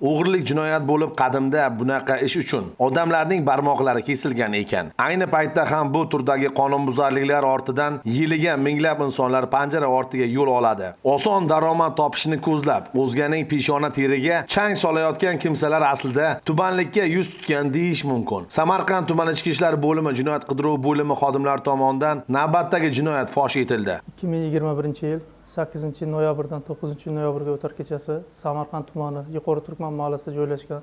o'g'irlik jinoyat bo'lib qadimda bunaqa ish uchun odamlarning barmoqlari kesilgan ekan. Ayni paytda ham bu turdagi qonunbuzarliklar ortidan yiliga minglab insonlar panjara ortiga yo'l oladi. Oson daromad topishni ko'zlab o'zganing peshona teriga chang solayotgan kimsalar aslida tubanlikka yuz tutgan deyish mumkin. Samarqand tuman ichki ishlar bo'limi jinoyat qidiruv bo'limi xodimlari tomonidan navbatdagi jinoyat fosh etildi. 2021 yil 8 noyabrdan 9 noyabrga o'tar kechasi samarqand tumani yuqori turkman mahallasida joylashgan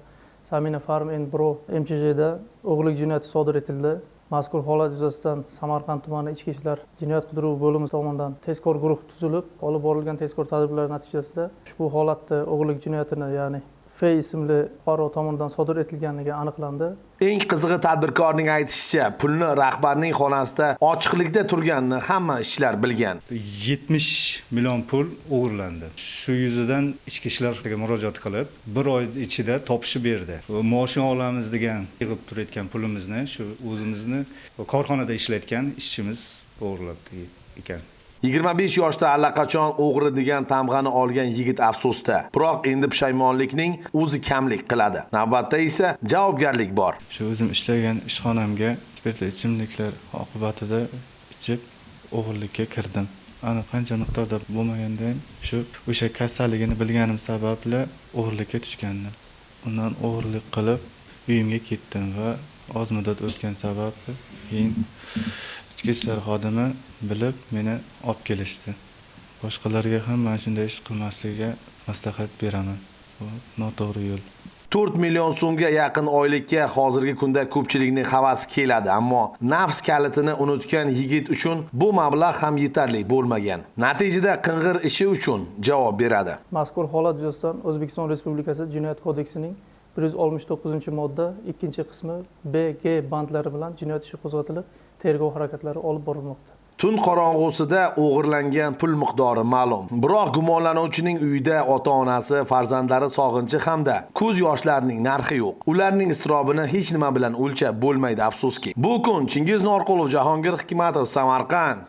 samina farm and bro mchjda o'g'irlik jinoyati sodir etildi. Mazkur holat yuzasidan samarqand tumani ichki ishlar jinoyat qidiruv bo'limi tomonidan tezkor guruh tuzilib olib borilgan tezkor tadbirlar natijasida ushbu holatda o'g'irlik jinoyatini ya'ni fey ismli fuqaro tomonidan sodir etilganligi aniqlandi. Eng qizig'i tadbirkorning aytishicha pulni rahbarning xonasida ochiqlikda turganini hamma ishchilar bilgan. 70 million pul o'g'irlandi. Shu yuzidan ichki ishlarga murojaat qilib bir oy ichida topishib berdi. Maoshini olamiz degan yig'ib turayotgan pulimizni shu o'zimizni korxonada ishlayotgan ishchimiz o'g'irlabdi ekan 25 yoshda allaqachon o'g'ri degan tamg'ani olgan yigit afsusda biroq endi pushaymonlikning o'zi kamlik qiladi. Navbatda esa javobgarlik bor. Shu o'zim ishlagan ishxonamga spirtli ichimliklar oqibatida ichib o'g'irlikka kirdim. Ana qancha miqdorda bo'lmaganda ham shu o'sha kasalligini bilganim sababli o'g'irlikka tushgandim. Undan o'g'irlik qilib uyimga ketdim va oz muddat o'tgan sababli keyin ichki ishlar xodimi bilib meni olib kelishdi. Boshqalarga ham mana shunday ish qilmasligiga maslahat beraman. Bu noto'g'ri yo'l. 4 million so'mga yaqin oylikka hozirgi kunda ko'pchilikning havasi keladi ammo nafs kalitini unutgan yigit uchun bu mablag' ham yetarli bo'lmagan. Natijada qing'ir ishi uchun javob beradi. Mazkur holat yuzasidan o'zbekiston respublikasi jinoyat kodeksining 169 modda ikkinchi qismi b g bandlari bilan jinoyat ishi qo'zg'atilib tergov harakatlari olib borilmoqda. Tun qorong'usida o'g'irlangan pul miqdori ma'lum. Biroq gumonlanuvchining uyida ota onasi farzandlari sog'inchi hamda ko'z yoshlarining narxi yo'q. Ularning iztirobini hech nima bilan o'lchab bo'lmaydi afsuski. Bu kun chingiz norqulov jahongir hikmatov samarqand.